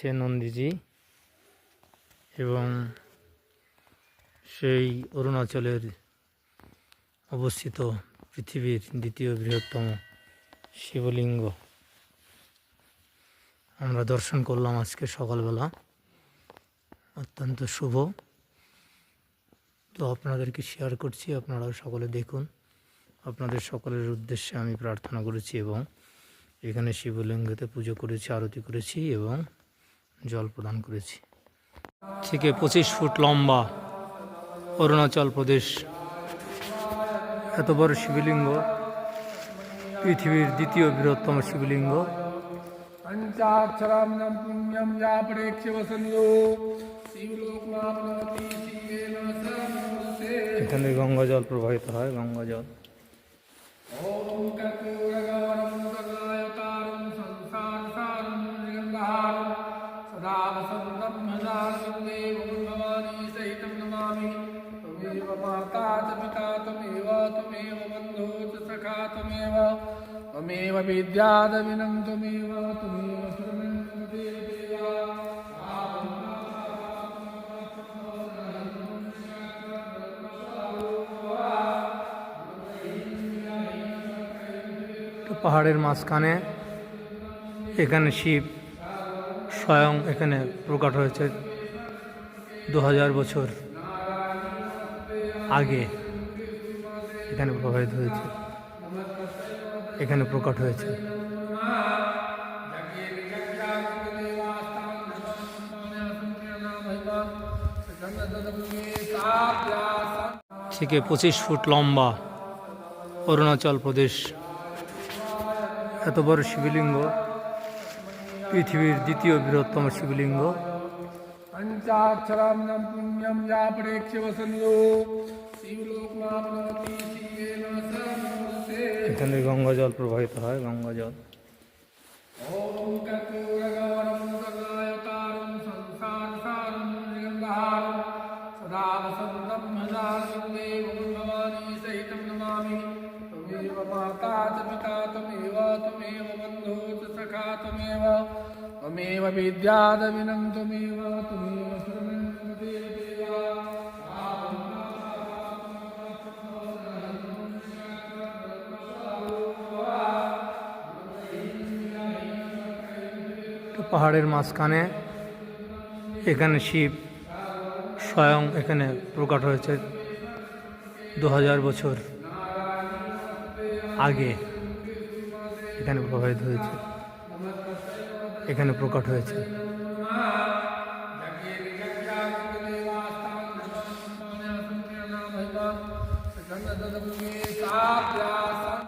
হচ্ছে নন্দীজি এবং সেই অরুণাচলের অবস্থিত পৃথিবীর দ্বিতীয় বৃহত্তম শিবলিঙ্গ। আমরা দর্শন করলাম আজকে সকালবেলা। অত্যন্ত শুভ। তো আপনাদেরকে শেয়ার করছি আপনারাও সকলে দেখুন। আপনাদের সকলের উদ্দেশ্যে আমি প্রার্থনা করেছি এবং এখানে শিবলিঙ্গতে পুজো করেছি, আরতি করেছি এবং জল প্রদান করেছি। থেকে পঁচিশ ফুট লম্বা অরুণাচল প্রদেশ। এত বড় শিবলিঙ্গ পৃথিবীর দ্বিতীয় বৃহত্তম শিবলিঙ্গ। এখানে গঙ্গা জল প্রবাহিত হয় গঙ্গা জল माता च पिता त्वमेव त्वमेव बन्धो च सखा त्वमेव त्वमेव विद्यादविनं त्वमेव त्वमेव शरणं मम देवदेवा তো পাহাড়ের মাঝখানে এখানে শিব স্বয়ং এখানে প্রকট হয়েছে দু হাজার বছর আগে এখানে প্রভাবিত হয়েছে। এখানে প্রকট হয়েছে। থেকে পঁচিশ ফুট লম্বা অরুণাচল প্রদেশ। এত বড় শিবলিঙ্গ, পৃথিবীর দ্বিতীয় বৃহত্তম শিবলিঙ্গ। पञ्चाक्षराम्नं पुण्यं या प्रेक्ष्य वसन्यो शिवलोकमाप्नोति शिवेन स नमस्ते এখানে গঙ্গা জল প্রবাহিত হয় গঙ্গা জল ॐ कर्पूरगौरं सर्वायतारं संसारसारं निगन्धारं सदा वसन्तं भजानं देवं भवानी सहितं नमामि त्वमेव माता च पिता त्वमेव त्वमेव बन्धो च सखा त्वमेव त्वमेव विद्यादविनं त्वमेव त्वमेव शरणं मम देवदेवा তো পাহাড়ের মাঝখানে এখানে শিব স্বয়ং এখানে প্রকট হয়েছে দু হাজার বছর আগে এখানে প্রভাবিত হয়েছে। এখানে প্রকট হয়েছে।